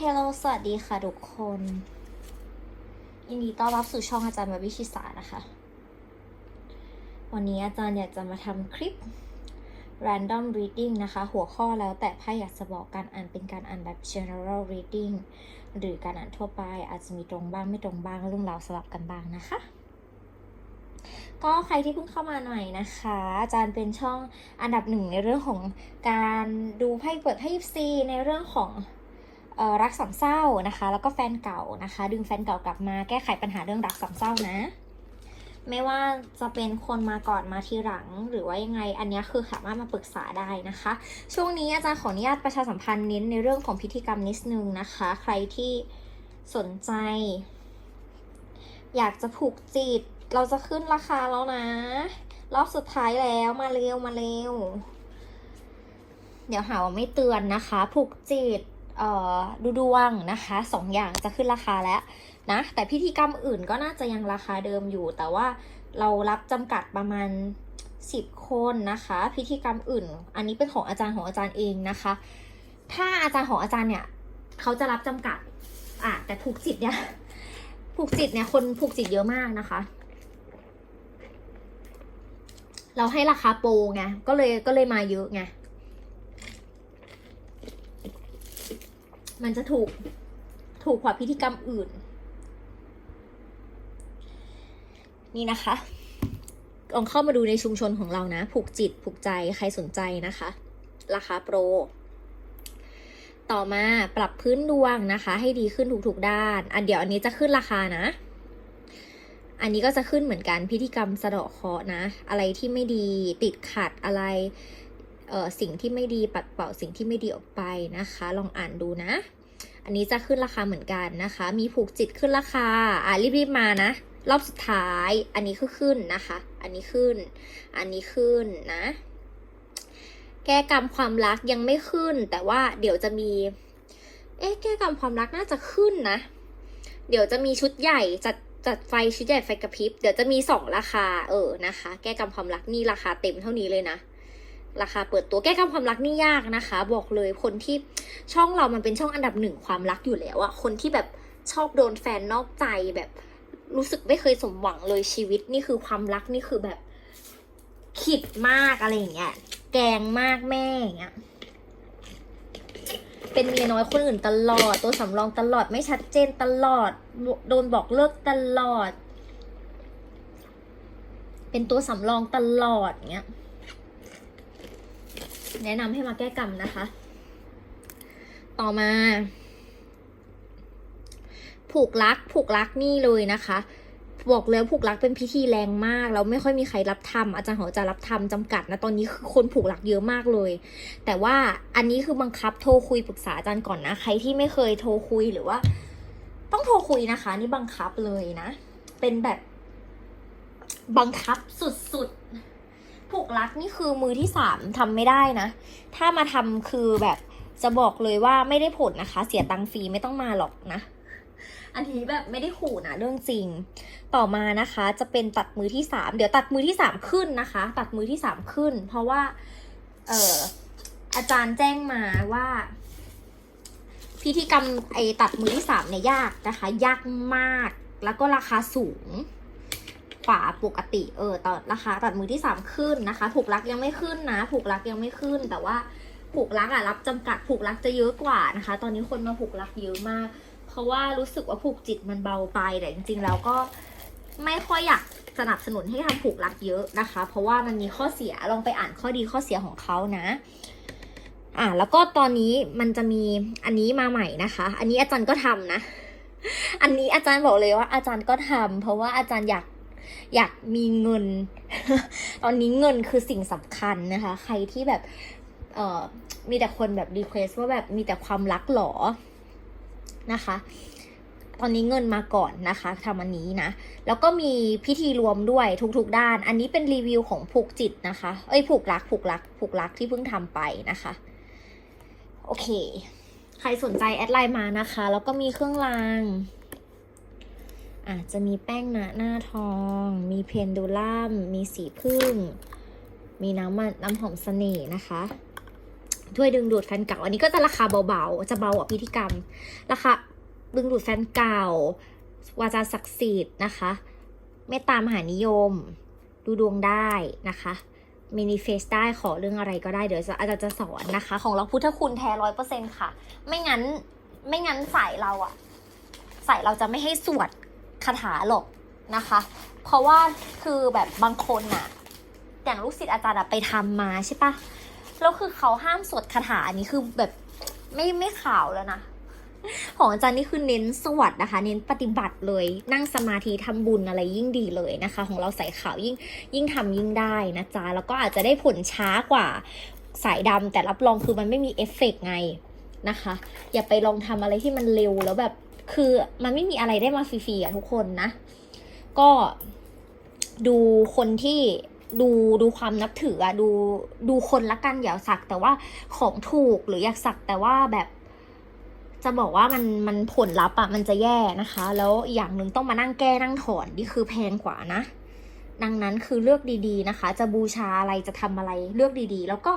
เฮลโลสวัสดีค่ะทุกคน ยินดีต้อนรับสู่ช่องอาจารย์มาวิชิสานะคะ วันนี้อาจารย์อยากจะมาทำคลิป random reading นะคะ หัวข้อแล้วแต่ไพ่อยากจะบอกการอ่านเป็นการอ่านแบบ general reading หรือการอ่านทั่วไปอาจจะมีตรงบ้างไม่ตรงบ้างเรื่องราวสลับกันบ้างนะคะ ก็ใครที่เพิ่งเข้ามาหน่อยนะคะ อาจารย์เป็นช่องอันดับหนึ่งในเรื่องของการดูไพ่เปิดไพ่ยิปซีในเรื่องของ รักสามเศร้านะคะ แล้วก็แฟนเก่านะคะ ดึงแฟนเก่ากลับมาแก้ไขปัญหาเรื่องรักสามเศร้านะ ไม่ว่าจะเป็นคนมาก่อนมาทีหลังหรือว่ายังไงอันนี้คือสามารถมาปรึกษาได้นะคะ ช่วงนี้อาจารย์ขออนุญาตประชาสัมพันธ์เน้นในเรื่องของพิธีกรรมนิดนึงนะคะ ใครที่สนใจ อยากจะผูกจิต เราจะขึ้นราคาแล้วนะ รอบสุดท้ายแล้วมาเร็วมาเร็ว เดี๋ยวหาว่าไม่เตือนนะคะ ผูกจิต ดูดวงนะคะสองอย่างจะขึ้นราคาแล้วนะแต่พิธีกรรมอื่นก็น่าจะยังราคาเดิมอยู่ แต่ว่าเรารับจำกัดประมาณ 10 คนนะคะ พิธีกรรมอื่น อันนี้เป็นของอาจารย์ของอาจารย์เองนะคะ ถ้าอาจารย์ของอาจารย์เนี่ยเขาจะรับจำกัดอะแต่ผูกจิตเนี่ยผูกจิตเนี่ยคนผูกจิตเยอะมากนะคะเราให้ราคาโปรไง ก็เลยก็เลยมาเยอะไง มันจะถูกถูกกว่าพิธีกรรมอื่น นี่นะคะลองเข้ามาดูในชุมชนของเรานะ ผูกจิตผูกใจใครสนใจนะคะ ราคาโปร ต่อมาปรับพื้นดวงนะคะ ให้ดีขึ้นทุกๆด้าน อันเดี๋ยวอันนี้จะขึ้นราคานะ อันนี้ก็จะขึ้นเหมือนกันพิธีกรรมสะเดาะเคราะห์นะ อะไรที่ไม่ดีติดขัดอะไร สิ่งที่ไม่ดีปัดเป่าสิ่งที่ไม่ดีออกไปนะคะ ลองอ่านดูนะ อันนี้จะขึ้นราคาเหมือนกันนะคะ มีผูกจิตขึ้นราคาอะรีบๆมานะรอบสุดท้าย อันนี้คือขึ้นนะคะ อันนี้ขึ้น อันนี้ขึ้นนะ แก้กรรมความรักยังไม่ขึ้น แต่ว่าเดี๋ยวจะมี เอ๊ะ แก้กรรมความรักน่าจะขึ้นนะ เดี๋ยวจะมีชุดใหญ่จัดจัดไฟชุดใหญ่ไฟกระพริบ เดี๋ยวจะมีสองราคา เออ นะคะ แก้กรรมความรักนี่ราคาเต็มเท่านี้เลยนะ ราคาเปิดตัวแก้กรรมความรักนี่ยากนะคะ บอกเลยคนที่ช่องเรามันเป็นช่องอันดับหนึ่งความรักอยู่แล้วอะคนที่แบบชอบโดนแฟนนอกใจแบบรู้สึกไม่เคยสมหวังเลยชีวิตนี่คือความรักนี่คือแบบขิดมากอะไรอย่างเงี้ยแกงมากแม่อย่างเงี้ยเป็นเมียน้อยคนอื่นตลอด ตัวสำรองตลอดไม่ชัดเจนตลอด โดนบอกเลิกตลอด เป็นตัวสำรองตลอดเงี้ย แนะนำให้มาแก้กรรมนะคะ ต่อมา ผูกรักผูกรักนี่เลยนะคะบอกเลยว่าผูกรักเป็นพิธีแรงมากแล้วไม่ค่อยมีใครรับทำอาจารย์ของอาจารย์รับทำจำกัดนะตอนนี้คือคนผูกรักเยอะมากเลย แต่ว่าอันนี้คือบังคับโทรคุยปรึกษาอาจารย์ก่อนนะ ใครที่ไม่เคยโทรคุยหรือว่า ต้องโทรคุยนะคะ นี่บังคับเลยนะ เป็นแบบบังคับสุดๆ ผูกรักนี่คือมือที่สามทำไม่ได้นะ ถ้ามาทำคือแบบจะบอกเลยว่าไม่ได้ผลนะคะ เสียตังค์ฟรีไม่ต้องมาหรอกนะ อันนี้แบบไม่ได้ขู่นะเรื่องจริง ต่อมานะคะจะเป็นตัดมือที่สามเดี๋ยวตัดมือที่สามขึ้นนะคะ ตัดมือที่สามขึ้น เพราะว่า เอออาจารย์แจ้งมาว่า พิธีกรรมไอตัดมือที่สามเนี่ยยากนะคะ ยากมากแล้วก็ราคาสูง กว่าปกติเออตอนราคาตัดมือที่สามขึ้นนะคะ ผูกรักยังไม่ขึ้นนะ ผูกรักยังไม่ขึ้น แต่ว่าผูกรักอะรับจำกัดผูกรักจะเยอะกว่านะคะ ตอนนี้คนมาผูกรักเยอะมาก เพราะว่ารู้สึกว่าผูกจิตมันเบาไปแต่จริงๆแล้วก็ไม่ค่อยอยากสนับสนุนให้ทำผูกรักเยอะนะคะ เพราะว่ามันมีข้อเสียลองไปอ่านข้อดีข้อเสียของเขานะอ่าแล้วก็ตอนนี้มันจะมีอันนี้มาใหม่นะคะ อันนี้อาจารย์ก็ทำนะ อันนี้อาจารย์บอกเลยว่าอาจารย์ก็ทำเพราะว่าอาจารย์อยาก อยากมีเงิน ตอนนี้เงินคือสิ่งสำคัญนะคะ ใครที่แบบเอ่อมีแต่คนแบบรีเควสว่าแบบมีแต่ความรักหรอนะคะ ตอนนี้เงินมาก่อนนะคะทำอันนี้นะ แล้วก็มีพิธีรวมด้วยทุกๆด้าน อันนี้เป็นรีวิวของผูกจิตนะคะ เอ้ยผูกรักผูกรักผูกรักที่เพิ่งทำไปนะคะ โอเค ใครสนใจแอดไลน์มานะคะ แล้วก็มีเครื่องราง อาจจะมีแป้งหนาหน้าทอง มีเพนดูลัม มีสีพึ่ง มีน้ำมันน้ำหอมเสน่ห์นะคะช่วยดึงดูดแฟนเก่า อันนี้ก็จะราคาเบาๆ จะเบากว่าพิธีกรรม ราคาดึงดูดแฟนเก่า วาจาศักดิ์สิทธิ์นะคะ เมตตามหานิยม ดูดวงได้นะคะมินิเฟสได้ขอเรื่องอะไรก็ได้เดี๋ยวจะอาจารย์จะสอนนะคะ ของเราพุทธคุณแท้ร้อยเปอร์เซ็นค่ะ ไม่งั้นไม่งั้นสายเราอะสายเราจะไม่ให้สวด คาถาหรอกนะคะ เพราะว่าคือแบบบางคนอะอย่างลูกศิษย์อาจารย์ไปทำมาใช่ปะแล้วคือเขาห้ามสวดคาถาอันนี้คือแบบไม่ไม่ข่าวแล้วนะของอาจารย์นี่คือเน้นสวัสดนะคะ เน้นปฏิบัติเลย นั่งสมาธิทำบุญอะไรยิ่งดีเลยนะคะ ของเราใส่ขาวยิ่งยิ่งทำยิ่งได้นะจ๊ะแล้วก็อาจจะได้ผลช้ากว่าสายดำแต่รับรองคือมันไม่มีเอฟเฟกต์ไงนะคะ อย่าไปลองทำอะไรที่มันเร็วแล้วแบบ คือมันไม่มีอะไรได้มาฟรีๆอะทุกคนนะ ก็ดูคนที่ดูดูความนับถืออะดูดูคนละกันอย่าสัก แต่ว่าของถูกหรืออยากสักแต่ว่าแบบจะบอกว่ามันมันผลลัพธ์อะมันจะแย่นะคะ แล้วอย่างหนึ่งต้องมานั่งแก้นั่งถอนนี่คือแพงกว่านะ ดังนั้นคือเลือกดีๆนะคะ จะบูชาอะไรจะทำอะไรเลือกดีๆ แล้วก็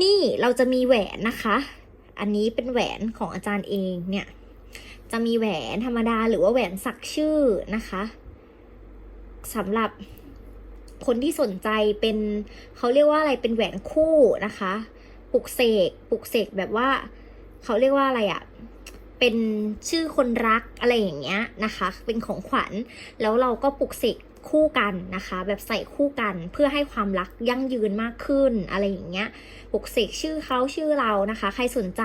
นี่เราจะมีแหวนนะคะ อันนี้เป็นแหวนของอาจารย์เองเนี่ย จะมีแหวนธรรมดาหรือว่าแหวนสักชื่อนะคะสำหรับคนที่สนใจเป็นเขาเรียกว่าอะไรเป็นแหวนคู่นะคะปลุกเสกปลุกเสกแบบว่าเขาเรียกว่าอะไรอะ่ะเป็นชื่อคนรักอะไรอย่างเงี้ยนะคะ เป็นของขวัญแล้วเราก็ปลุกเสกคู่กันนะคะ แบบใส่คู่กันเพื่อให้ความรักยั่งยืนมากขึ้นอะไรอย่างเงี้ยปลุกเสกชื่อเขาชื่อเรานะคะ ใครสนใจ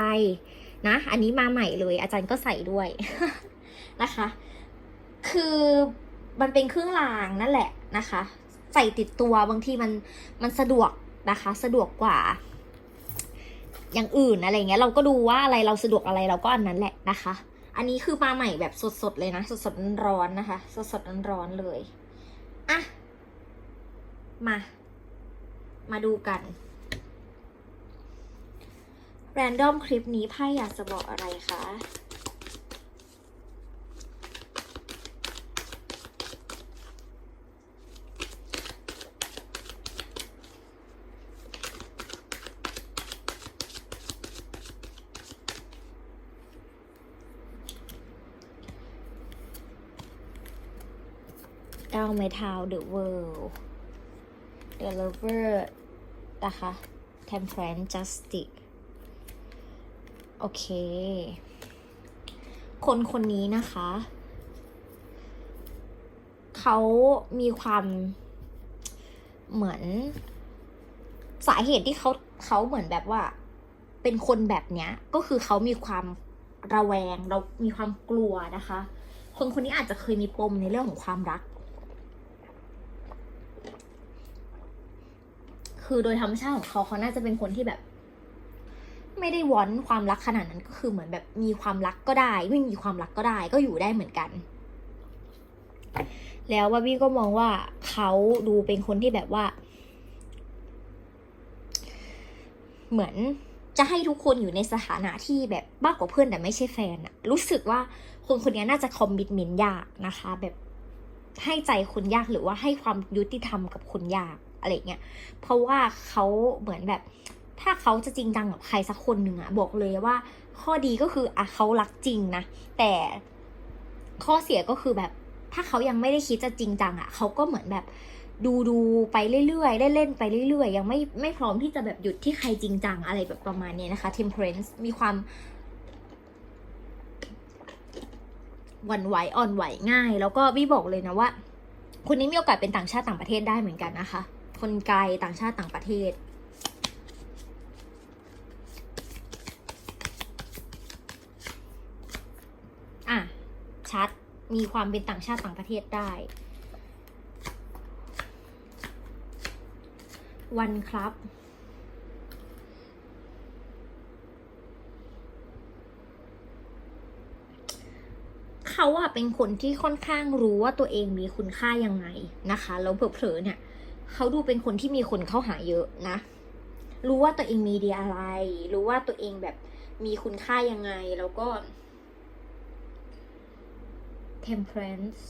นะ อันนี้มาใหม่เลย อาจารย์ก็ใส่ด้วยนะคะ คือมันเป็นเครื่องรางนั่นแหละนะคะ ใส่ติดตัวบางทีมันมันสะดวกนะคะ สะดวกกว่า อย่างอื่นอะไรเงี้ยเราก็ดูว่าอะไรเราสะดวกอะไรเราก็อันนั้นแหละนะคะ อันนี้คือมาใหม่แบบสดๆเลยนะ สดๆร้อนนะคะ สดๆร้อนเลยอะมา มาดูกัน แรนดอมคลิปนี้ไพ่อยากจะบอกอะไรคะเก้าไม้เท้า The World The Lover นะคะ Temperance Justice โอเค คนคนนี้นะคะ เขามีความเหมือน สาเหตุที่เขาเขาเหมือนแบบว่า เป็นคนแบบเนี้ย ก็คือเขามีความระแวงเรามีความกลัวนะคะ คนคนนี้อาจจะเคยมีปมในเรื่องของความรัก คือโดยธรรมชาติของเขาเขาน่าจะเป็นคนที่แบบ ไม่ได้วอนความรักขนาดนั้นก็คือเหมือนแบบมีความรักก็ได้ ไม่มีความรักก็ได้ก็อยู่ได้เหมือนกัน แล้วว่าบี้ก็มองว่าเขาดูเป็นคนที่แบบว่า เหมือนจะให้ทุกคนอยู่ในสถานะที่แบบมากกว่าเพื่อนแต่ไม่ใช่แฟนอะรู้สึกว่าคนคนนี้น่าจะคอมมิตเมนต์ยากนะคะ แบบให้ใจคนยากหรือว่าให้ความยุติธรรมกับคนยากอะไรเงี้ยเพราะว่าเขาเหมือนแบบ ถ้าเขาจะจริงจังกับใครสักคนหนึ่งอะบอกเลยว่า ข้อดีก็คืออะเขารักจริงนะ แต่ข้อเสียก็คือแบบ ถ้าเขายังไม่ได้คิดจะจริงจังอะเขาก็เหมือนแบบ ดูดูไปเรื่อยๆเล่นๆไปเรื่อยๆ ยังไม่ไม่พร้อมที่จะแบบหยุดที่ใครจริงจังอะไรแบบประมาณนี้นะคะ temperance มีความหวั่นไหวอ่อนไหวง่าย แล้วก็บี้บอกเลยนะว่าคนนี้มีโอกาสเป็นต่างชาติต่างประเทศได้เหมือนกันนะคะ คนไกลต่างชาติต่างประเทศ อะ ชัด มีความเป็นต่างชาติต่างประเทศได้ วันครับ เขาอะเป็นคนที่ค่อนข้างรู้ว่าตัวเองมีคุณค่ายังไงนะคะแล้วเผลอๆเนี่ย เขาดูเป็นคนที่มีคนเข้าหาเยอะนะ รู้ว่าตัวเองมีดีอะไร รู้ว่าตัวเองแบบมีคุณค่ายังไงแล้วก็ temperance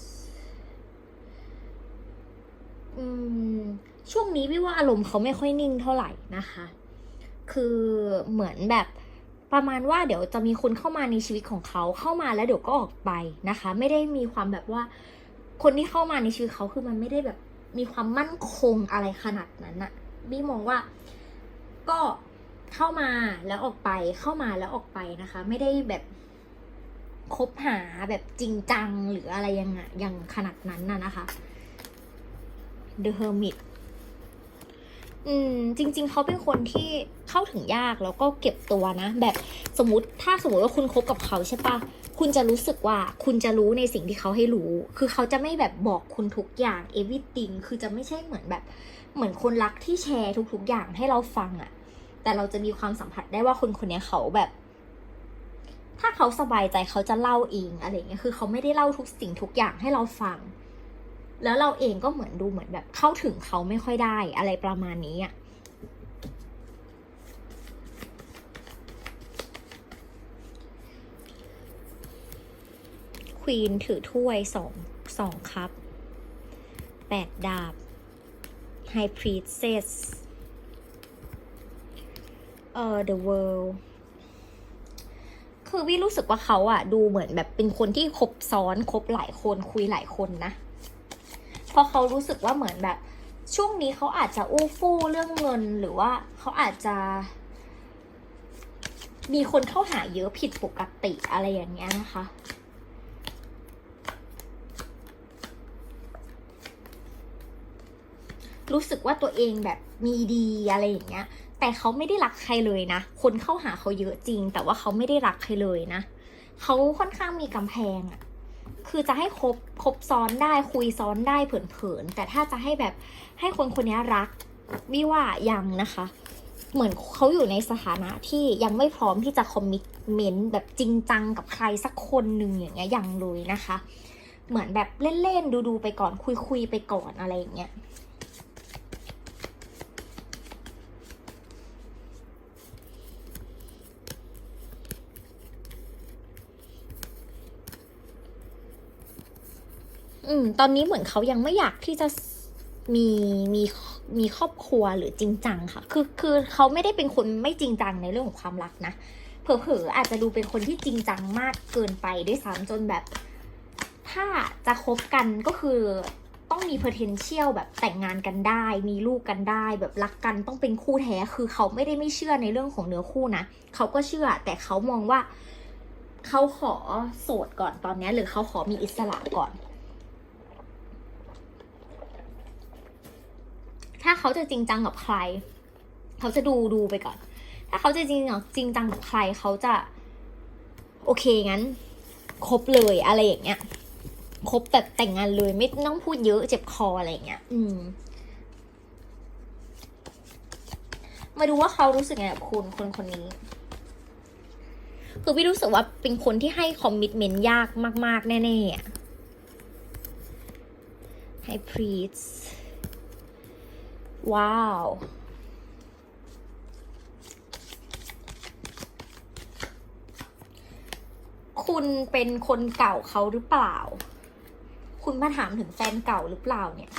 ช่วงนี้พี่ว่าอารมณ์เขาไม่ค่อยนิ่งเท่าไหร่นะคะ คือเหมือนแบบประมาณว่าเดี๋ยวจะมีคนเข้ามาในชีวิตของเขาเข้ามาแล้วเดี๋ยวก็ออกไปนะคะ ไม่ได้มีความแบบว่า คนที่เข้ามาในชีวิตเขาคือมันไม่ได้แบบมีความมั่นคงอะไรขนาดนั้นอะบี้มองว่าก็เข้ามาแล้วออกไปเข้ามาแล้วออกไปนะคะ ไม่ได้แบบ คบหาแบบจริงจังหรืออะไรยังไงอย่างขนาดนั้นน่ะนะคะ The Hermit อืมจริง ๆเขาเป็นคนที่เข้าถึงยากแล้วก็เก็บตัวนะ แบบสมมติถ้าสมมติว่าคุณคบกับเขาใช่ปะคุณจะรู้สึกว่าคุณจะรู้ในสิ่งที่เขาให้รู้ คือเขาจะไม่แบบบอกคุณทุกอย่าง everything คือจะไม่ใช่เหมือนแบบ เหมือนคนรักที่แชร์ทุกๆอย่างให้เราฟังอะแต่เราจะมีความสัมผัสได้ว่าคนคนนี้เขาแบบ ถ้าเขาสบายใจเขาจะเล่าเองอะไรเงี้ยคือเขาไม่ได้เล่าทุกสิ่งทุกอย่างให้เราฟัง แล้วเราเองก็เหมือนดูเหมือนแบบเข้าถึงเขาไม่ค่อยได้อะไรประมาณนี้อะควีนถือถ้วยสองสองคัพแปดดาบไฮพรีเซสเอ่อ the world คือวิรู้สึกว่าเขาอะดูเหมือนแบบเป็นคนที่คบซ้อนคบหลายคนคุยหลายคนนะเพราะเขารู้สึกว่าเหมือนแบบ ช่วงนี้เขาอาจจะอู้ฟู่เรื่องเงินหรือว่าเขาอาจจะ มีคนเข้าหาเยอะผิดปกติอะไรอย่างเงี้ยนะคะรู้สึกว่าตัวเองแบบมีดีอะไรอย่างเงี้ย แต่เขาไม่ได้รักใครเลยนะ คนเข้าหาเขาเยอะจริง แต่ว่าเขาไม่ได้รักใครเลยนะ เขาค่อนข้างมีกำแพงอะคือจะให้คบคบซ้อนได้คุยซ้อนได้เผินๆแต่ถ้าจะให้แบบให้คนคนนี้รักวิว่ายังนะคะ เหมือนเขาอยู่ในสถานะที่ยังไม่พร้อมที่จะคอมมิตเมนต์แบบจริงจังกับใครสักคนหนึ่งอย่างเงี้ยยังเลยนะคะ เหมือนแบบเล่นๆดูๆไปก่อนคุยๆไปก่อนอะไรอย่างเงี้ย อืม ตอนนี้เหมือนเขายังไม่อยากที่จะมีมีมีครอบครัวหรือจริงจังค่ะ คือคือเขาไม่ได้เป็นคนไม่จริงจังในเรื่องของความรักนะ เผลอๆอาจจะดูเป็นคนที่จริงจังมากเกินไปด้วยซ้ำจนแบบ ถ้าจะคบกันก็คือต้องมี potential แบบแต่งงานกันได้ มีลูกกันได้ แบบรักกันต้องเป็นคู่แท้ คือเขาไม่ได้ไม่เชื่อในเรื่องของเนื้อคู่นะ เขาก็เชื่อ แต่เขามองว่า เขาขอโสดก่อนตอนนี้ หรือเขาขอมีอิสระก่อน ถ้าเขาจะจริงจังกับใคร เขาจะดูดูไปก่อน ถ้าเขาจะจริงจริงจังกับใครเขาจะ โอเคงั้นคบเลยอะไรอย่างเงี้ยคบแบบแต่งงานเลยไม่ต้องพูดเยอะเจ็บคออะไรอย่างเงี้ย อืม มาดูว่าเขารู้สึกไงกับคุณคนคนนี้ คือพี่รู้สึกว่าเป็นคนที่ให้คอมมิชเมนต์ยากมาก ๆ แน่ๆอะให้พรีส ว้าว คุณเป็นคนเก่าเขาหรือเปล่า คุณมาถามถึงแฟนเก่าหรือเปล่าเนี่ย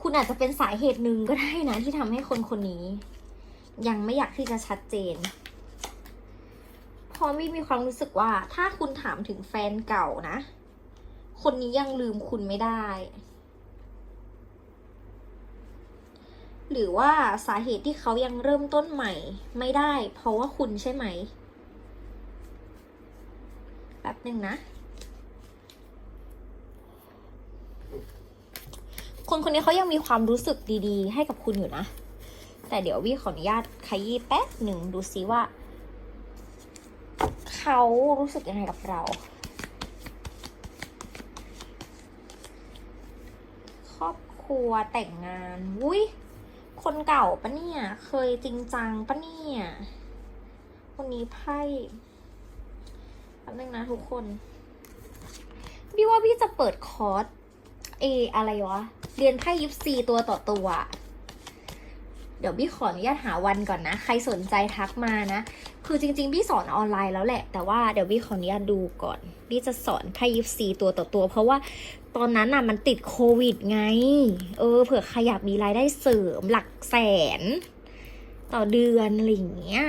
คุณอาจจะเป็นสาเหตุหนึ่งก็ได้นะที่ทำให้คนคนนี้ ยังไม่อยากที่จะชัดเจนเพราะไม่มีความรู้สึกว่าถ้าคุณถามถึงแฟนเก่านะ คนนี้ยังลืมคุณไม่ได้ หรือว่าสาเหตุที่เขายังเริ่มต้นใหม่ไม่ได้ เพราะว่าคุณใช่ไหมแป๊บหนึ่งนะ คนคนนี้เขายังมีความรู้สึกดีๆ ให้กับคุณอยู่นะ แต่เดี๋ยววี่ขออนุญาตขยี้แป๊บหนึ่งดูซิว่า เขารู้สึกยังไงกับเราครอบครัวแต่งงานวุ้ย คนเก่าปะเนี่ย เคยจริงจังปะเนี่ยคนนี้ไพ่แป๊บนึงนะทุกคน พี่ว่าพี่จะเปิดคอร์สเออะไรวะ เรียนไพ่ยิปซีตัวต่อตัว เดี๋ยวพี่ขออนุญาตหาวันก่อนนะ ใครสนใจทักมานะ คือจริง ๆ พี่สอนออนไลน์แล้วแหละ แต่ว่าเดี๋ยวพี่ขออนุญาตดูก่อน พี่จะสอนไพ่ยิปซีตัวต่อตัว เพราะว่า ตอนนั้นน่ะมันติดโควิดไง เออ เผื่อใครอยากมีรายได้เสริมหลักแสน ต่อเดือนอะไรอย่างเงี้ย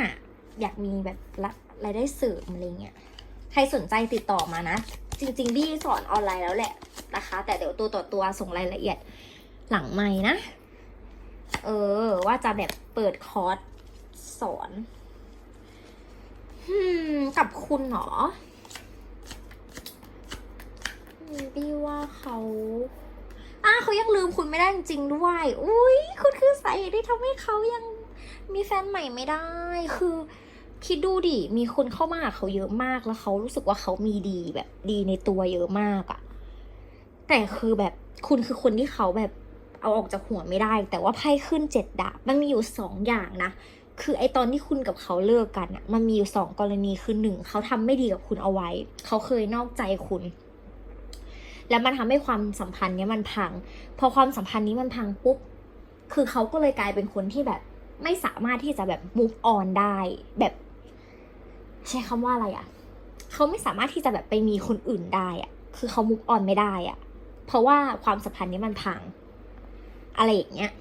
อยากมีแบบละรายได้เสริมอะไรเงี้ย ใครสนใจติดต่อมานะ จริง ๆ บี้สอนออนไลน์แล้วแหละนะคะ แต่เดี๋ยวตัวต่อตัวส่งรายละเอียดหลังไม่นะ เออ ว่าจะแบบเปิดคอร์สสอนกับคุณเหรอ บี้ว่าเขาอะเขายังลืมคุณไม่ได้จริงๆด้วย อุ้ยคุณคือสาเหตุที่ทำให้เขายังมีแฟนใหม่ไม่ได้ คือคิดดูดิ มีคนเข้ามาหาเขาเยอะมาก แล้วเขารู้สึกว่าเขามีดีแบบดีในตัวเยอะมากอะแต่คือแบบคุณคือคนที่เขาแบบเอาออกจากหัวไม่ได้ แต่ว่าไพ่ขึ้นเจ็ดดาบ มันมีอยู่สองอย่างนะ คือไอตอนที่คุณกับเขาเลิกกันอะมันมีอยู่สองกรณีคือหนึ่งเขาทำไม่ดีกับคุณเอาไว้ เขาเคยนอกใจคุณ แล้วมันทำให้ความสัมพันธ์เนี้ยมันพัง พอความสัมพันธ์นี้มันพังปุ๊บ คือเขาก็เลยกลายเป็นคนที่แบบ ไม่สามารถที่จะแบบ move on ได้ แบบ ใช้คำว่าอะไรอะ่ะ เขาไม่สามารถที่จะแบบไปมีคนอื่นได้อะ่ะ คือเขา move on ไม่ได้อะ่ะ เพราะว่าความสัมพันธ์นี้มันพัง อะไรอย่างเงี้ย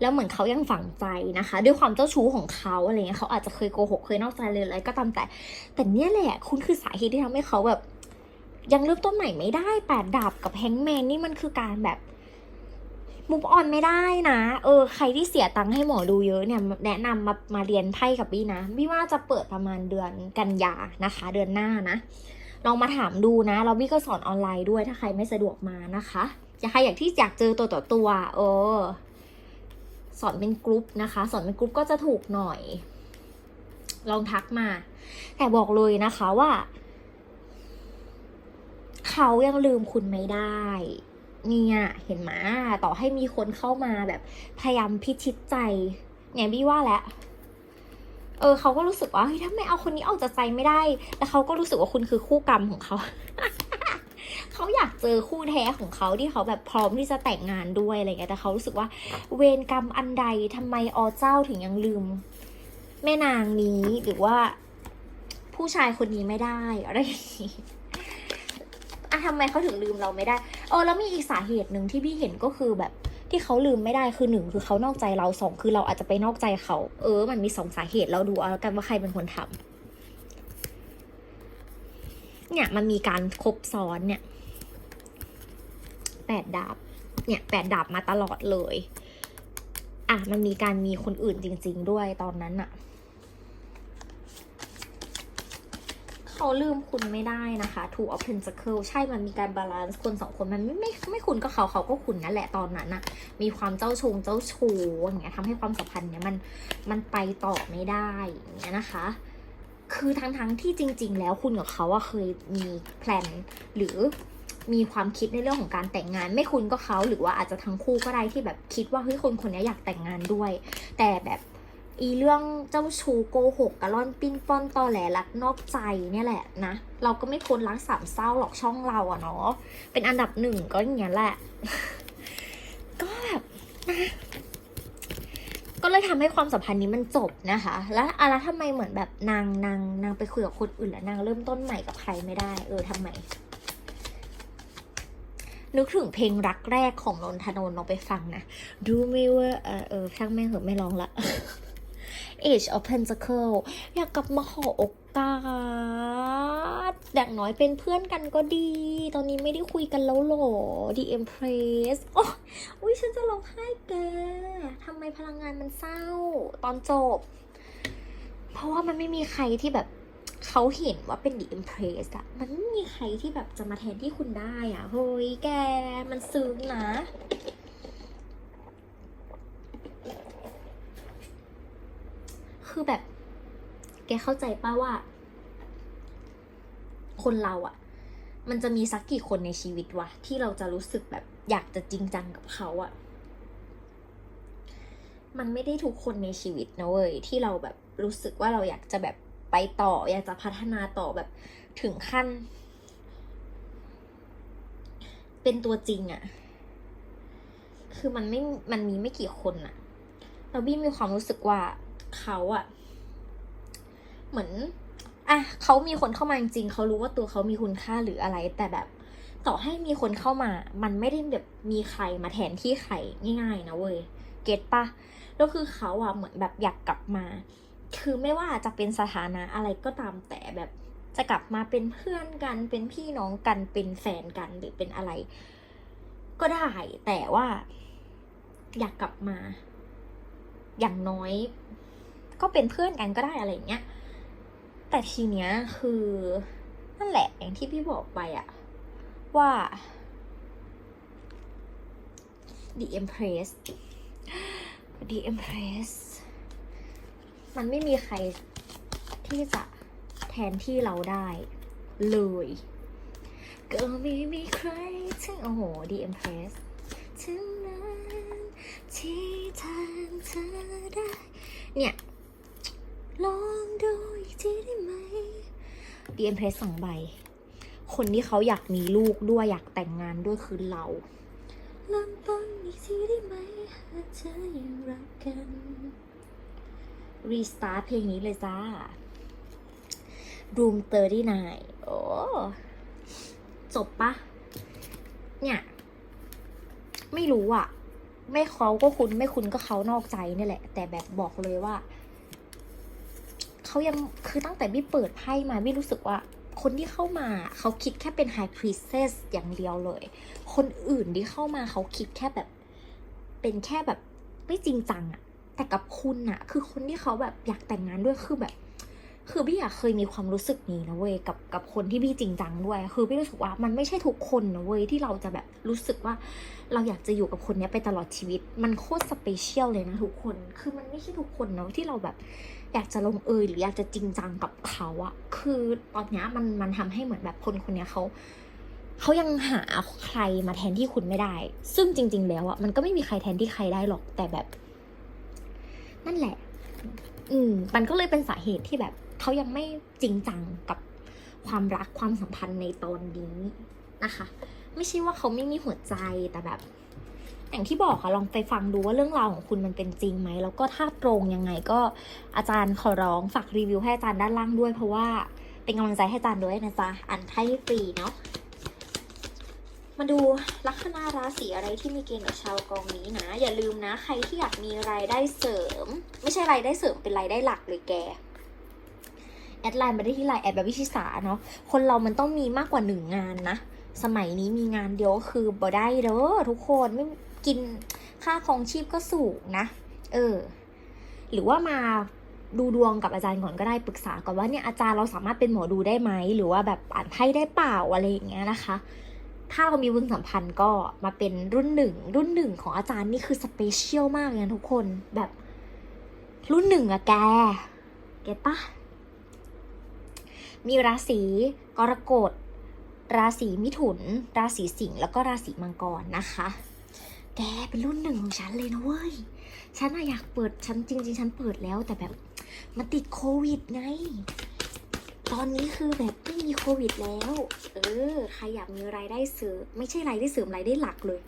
แล้วเหมือนเขายังฝังใจนะคะ ด้วยความเจ้าชู้ของเขาอะไรเงี้ยเขาอาจจะเคยโกหกเคยนอกใจเลยอะไรก็ตามแต่ แต่เนี่ยแหละ คุณคือสาเหตุที่ทำให้เขาแบบ ยังเริ่มต้นใหม่ไม่ได้แปดดาบกับแฮงแมนนี่มันคือการแบบมุกออนไม่ได้นะ เออ ใครที่เสียตังค์ให้หมอดูเยอะเนี่ย แนะนำมามาเรียนไพ่กับบี้นะบี้ว่าจะเปิดประมาณเดือนกันยานะคะ เดือนหน้านะ ลองมาถามดูนะ เราบี้ก็สอนออนไลน์ด้วยถ้าใครไม่สะดวกมานะคะอยากใครอยากที่อยากเจอตัวต่อตัว เออ สอนเป็นกรุ๊ปนะคะ สอนเป็นกรุ๊ปก็จะถูกหน่อย ลองทักมา แต่บอกเลยนะคะว่า เขายังลืมคุณไม่ได้ เนี่ยเห็นไหมต่อให้มีคนเข้ามาแบบพยายามพิชิตใจ เนี่ยบี้ว่าแล้วเออเขาก็รู้สึกว่าเฮ้ยถ้าไม่เอาคนนี้ออกจากใจไม่ได้ แล้วเขาก็รู้สึกว่าคุณคือคู่กรรมของเขา เขาอยากเจอคู่แท้ของเขาที่เขาแบบพร้อมที่จะแต่งงานด้วยอะไรเงี้ยแต่เขารู้สึกว่า เวรกรรมอันใดทำไมอเจ้าถึงยังลืม แม่นางนี้หรือว่า ผู้ชายคนนี้ไม่ได้อะไรอย่างงี้ ทำไมเขาถึงลืมเราไม่ได้เออแล้วมีอีกสาเหตุหนึ่งที่พี่เห็นก็คือแบบที่เขาลืมไม่ได้คือหนึ่งคือเขานอกใจเราสองคือเราอาจจะไปนอกใจเขาเออ มันมีสองสาเหตุเราดูเอาแล้วกันว่าใครเป็นคนทำเนี่ยมันมีการคบซ้อนเนี่ยแปดดาบเนี่ยแปดดาบมาตลอดเลย อะมันมีการมีคนอื่นจริง ๆ ด้วยตอนนั้นอะ เขาลืมคุณไม่ได้นะคะ Two of Pentacles ใช่มันมีการบาลานซ์คนสองคนมันไม่ไม่ไม่คุณก็เขาเขาก็คุณนั่นแหละตอนนั้นอะมีความเจ้าชงเจ้าชูอย่างเงี้ยทำให้ความสัมพันธ์เนี้ยมันมันไปต่อไม่ได้อย่างเงี้ยนะคะคือทั้งทั้งที่จริง ๆ แล้วคุณกับเขาอะเคยมีแพลนหรือมีความคิดในเรื่องของการแต่งงาน ไม่คุณก็เขาหรือว่าอาจจะทั้งคู่ก็ได้ที่แบบคิดว่าเฮ้ยคนคนนี้อยากแต่งงานด้วย แต่แบบ อีเรื่องเจ้าชูโกหกกะล่อนปิ้นป้อนตอแหลรักนอกใจเนี่ยแหละนะ เราก็ไม่พ้นรักสามเศร้าหรอกช่องเราอะเนาะเป็นอันดับหนึ่งก็อย่างเงี้ยแหละ ก็แบบนะก็เลยทำให้ความสัมพันธ์นี้มันจบนะคะ แล้วอะไรทำไมเหมือนแบบนางนางนางไปคุยกับคนอื่นแล้วนางเริ่มต้นใหม่กับใครไม่ได้ เออทำไม นึกถึงเพลงรักแรกของนนทนนลองไปฟังนะ ดูไม่ว่าเออเออช่างแม่งเหอะไม่ร้องละ Age of Pentacle อยากกลับมาขอโอกาสอย่างน้อยเป็นเพื่อนกันก็ดี ตอนนี้ไม่ได้คุยกันแล้วหรอ The Empress โอ้อุ้ยฉันจะร้องไห้แกทำไมพลังงานมันเศร้า ตอนจบ เพราะว่ามันไม่มีใครที่แบบเขาเห็นว่าเป็น The Empress อะมันไม่มีใครที่แบบจะมาแทนที่คุณได้อะเฮ้ยแก มันซึ้งนะ คือแบบ แกเข้าใจป้าว่า คนเราอะมันจะมีสักกี่คนในชีวิตวะที่เราจะรู้สึกแบบอยากจะจริงจังกับเขาอะมันไม่ได้ทุกคนในชีวิตนะเว้ยที่เราแบบรู้สึกว่าเราอยากจะแบบไปต่อ อยากจะพัฒนาต่อแบบถึงขั้น เป็นตัวจริงอะคือมันไม่มันมีไม่กี่คนอะแล้วบี้มีความรู้สึกว่า เขาอะเหมือนอะเขามีคนเข้ามาจริงเขารู้ว่าตัวเขามีคุณค่าหรืออะไร แต่แบบต่อให้มีคนเข้ามา มันไม่ได้แบบมีใครมาแทนที่ใครง่ายๆนะเว้ย เก็ตปะแล้วคือเขาอะเหมือนแบบอยากกลับมา คือไม่ว่าจะเป็นสถานะอะไรก็ตามแต่แบบจะกลับมาเป็นเพื่อนกัน เป็นพี่น้องกัน เป็นแฟนกันหรือเป็นอะไร ก็ได้ แต่ว่า อยากกลับมา อย่างน้อย ก็เป็นเพื่อนกันก็ได้อะไรอย่างเงี้ย แต่ทีเนี้ยคือนั่นแหละอย่างที่พี่บอกไปอะว่า The Empress The Empress มันไม่มีใครที่จะแทนที่เราได้เลยก็ไม่มีใครถึงโอ้โห The Empress ถึงนั้นที่แทนเธอได้ เนี่ย ลองดูอีกทีได้ไหม The Empress สองใบ คนที่เขาอยากมีลูกด้วยอยากแต่งงานด้วยคือเราเริ่มต้นอีกทีได้ไหมหากเธอยังรักกัน รีสตาร์ทเพลงนี้เลยจ้า Room 39 โอ้ จบปะ เนี่ย ไม่รู้อะไม่เขาก็คุณไม่คุณก็เขานอกใจนี่แหละ แต่แบบบอกเลยว่า เขายังคือตั้งแต่บี้เปิดไพ่มาบี้รู้สึกว่าคนที่เข้ามาเขาคิดแค่เป็น High Priestess อย่างเดียวเลย คนอื่นที่เข้ามาเขาคิดแค่แบบ เป็นแค่แบบไม่จริงจังอะแต่กับคุณอะคือคนที่เขาแบบอยากแต่งงานด้วยคือแบบ คือพี่อะเคยมีความรู้สึกนี้นะเว้ยกับกับคนที่พี่จริงจังด้วย คือพี่รู้สึกว่ามันไม่ใช่ทุกคนนะเว้ยที่เราจะแบบรู้สึกว่า เราอยากจะอยู่กับคนนี้ไปตลอดชีวิต มันโคตรสเปเชียลเลยนะทุกคน คือมันไม่ใช่ทุกคนเนาะที่เราแบบ อยากจะลงเอยหรืออยากจะจริงจังกับเขาอะคือตอนนี้มันมันทำให้เหมือนแบบคนคนนี้เขาเขายังหาใครมาแทนที่คุณไม่ได้ ซึ่งจริง ๆ แล้วอะมันก็ไม่มีใครแทนที่ใครได้หรอกแต่แบบ นั่นแหละ อืม มันก็เลยเป็นสาเหตุที่แบบเขายังไม่จริงจังกับความรักความสัมพันธ์ในตอนนี้นะคะ ไม่ใช่ว่าเขาไม่มีหัวใจแต่แบบ อย่างที่บอกค่ะลองไปฟังดูว่าเรื่องราวของคุณมันเป็นจริงไหม แล้วก็ถ้าตรงยังไงก็อาจารย์ขอร้องฝากรีวิวให้อาจารย์ด้านล่างด้วย เพราะว่าเป็นกำลังใจให้อาจารย์ด้วยนะจ๊ะอ่านไพ่ฟรีเนาะมาดูลัคนาราศีอะไรที่มีเกณฑ์กับชาวกองนี้นะ อย่าลืมนะ ใครที่อยากมีรายได้เสริม ไม่ใช่รายได้เสริมเป็นรายได้หลักเลยแกแอดไลน์มาได้ที่ไลน์แอดแบบวิชิสาเนาะคนเรามันต้องมีมากกว่าหนึ่งงานนะ สมัยนี้มีงานเดียวก็คือบ่ได้เด้อทุกคนไม่ กินค่าครองชีพก็สูงนะ เออ หรือว่ามาดูดวงกับอาจารย์ก่อนก็ได้ปรึกษาก่อนว่าเนี่ยอาจารย์เราสามารถเป็นหมอดูได้ไหมหรือว่าแบบอ่านไพ่ได้เปล่าอะไรอย่างเงี้ยนะคะ ถ้าเรามีวุ้นสัมพันธ์ก็มาเป็นรุ่นหนึ่งรุ่นหนึ่งของอาจารย์นี่คือสเปเชียลมากเลยนะทุกคนแบบรุ่นหนึ่งอะแก เก็ตปะมีราศีกรกฎราศีมิถุน ราศีสิงห์แล้วก็ราศีมังกรนะคะ แกเป็นรุ่นหนึ่งของฉันเลยนะเว้ย ฉันอะอยากเปิดฉันจริงๆ ฉันเปิดแล้ว แต่แบบมันติดโควิดไง ตอนนี้คือแบบไม่มีโควิดแล้ว เออ ใครอยากมีรายได้เสริมไม่ใช่รายได้เสริมรายได้หลักเลย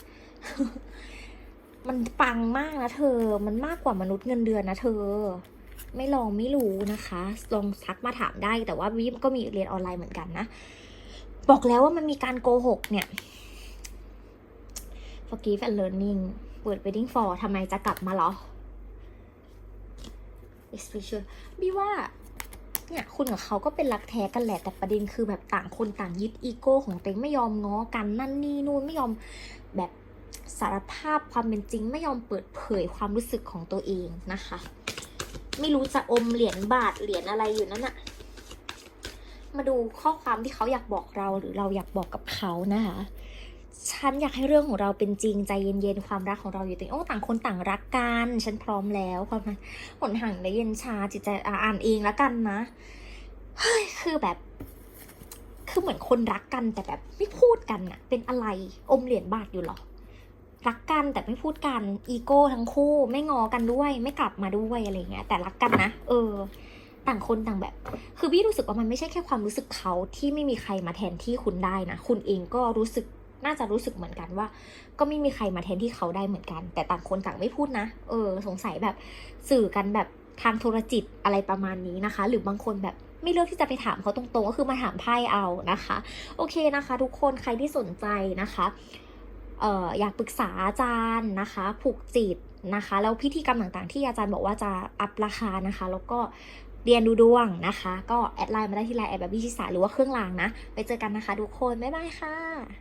มันปังมากนะเธอ มันมากกว่ามนุษย์เงินเดือนนะเธอ ไม่ลองไม่รู้นะคะ ลองทักมาถามได้ แต่ว่าวิก็มีเรียนออนไลน์เหมือนกันนะ บอกแล้วว่ามันมีการโกหกเนี่ย forgive and learning เปิด wedding for ทำไมจะกลับมาเหรอ especially บีว่าเนี่ยคุณกับเขาก็เป็นรักแท้กันแหละแต่ประเด็นคือแบบต่างคนต่างยึดอีโก้ของตัวเองไม่ยอมง้อกันนั่นนี่นู่นไม่ยอมแบบสารภาพความเป็นจริง ไม่ยอมเปิดเผยความรู้สึกของตัวเองนะคะ ไม่รู้จะอมเหรียญบาทเหรียญอะไรอยู่นั่นอะมาดูข้อความที่เขาอยากบอกเราหรือเราอยากบอกกับเขานะคะ ฉันอยากให้เรื่องของเราเป็นจริงใจเย็นๆความรักของเราอยู่ตรงโอ้ต่างคนต่างรักกันฉันพร้อมแล้วความรักหนห่างและเย็นชาจิตใจอ่านเองแล้วกันนะเฮ้ยคือแบบ คือเหมือนคนรักกันแต่แบบไม่พูดกันอะเป็นอะไรอมเหรียญบาทอยู่หรอรักกันแต่ไม่พูดกันอีโก้ทั้งคู่ไม่งอกันด้วย ไม่กลับมาด้วยอะไรเงี้ยแต่รักกันนะเออ ต่างคนต่างแบบ คือพี่รู้สึกว่ามันไม่ใช่แค่ความรู้สึกเขาที่ไม่มีใครมาแทนที่คุณได้นะคุณเองก็รู้สึก น่าจะรู้สึกเหมือนกันว่า ก็ไม่มีใครมาแทนที่เขาได้เหมือนกัน แต่ต่างคนต่างไม่พูดนะ เออ สงสัยแบบสื่อกันแบบทางโทรจิตอะไรประมาณนี้นะคะ หรือบางคนแบบไม่เลือกที่จะไปถามเขาตรงๆ ก็คือมาถามไพ่เอานะคะ โอเคนะคะ ทุกคนใครที่สนใจนะคะเอ่ออยากปรึกษาอาจารย์นะคะ ผูกจิตนะคะ แล้วพิธีกรรมต่างๆ ที่อาจารย์บอกว่าจะอัพราคานะคะ แล้วก็เรียนดูดวงนะคะ ก็แอดไลน์มาได้ที่ไลน์แอดแบบวิชิสาหรือว่าเครื่องรางนะ ไปเจอกันนะคะทุกคน บ๊ายบายค่ะ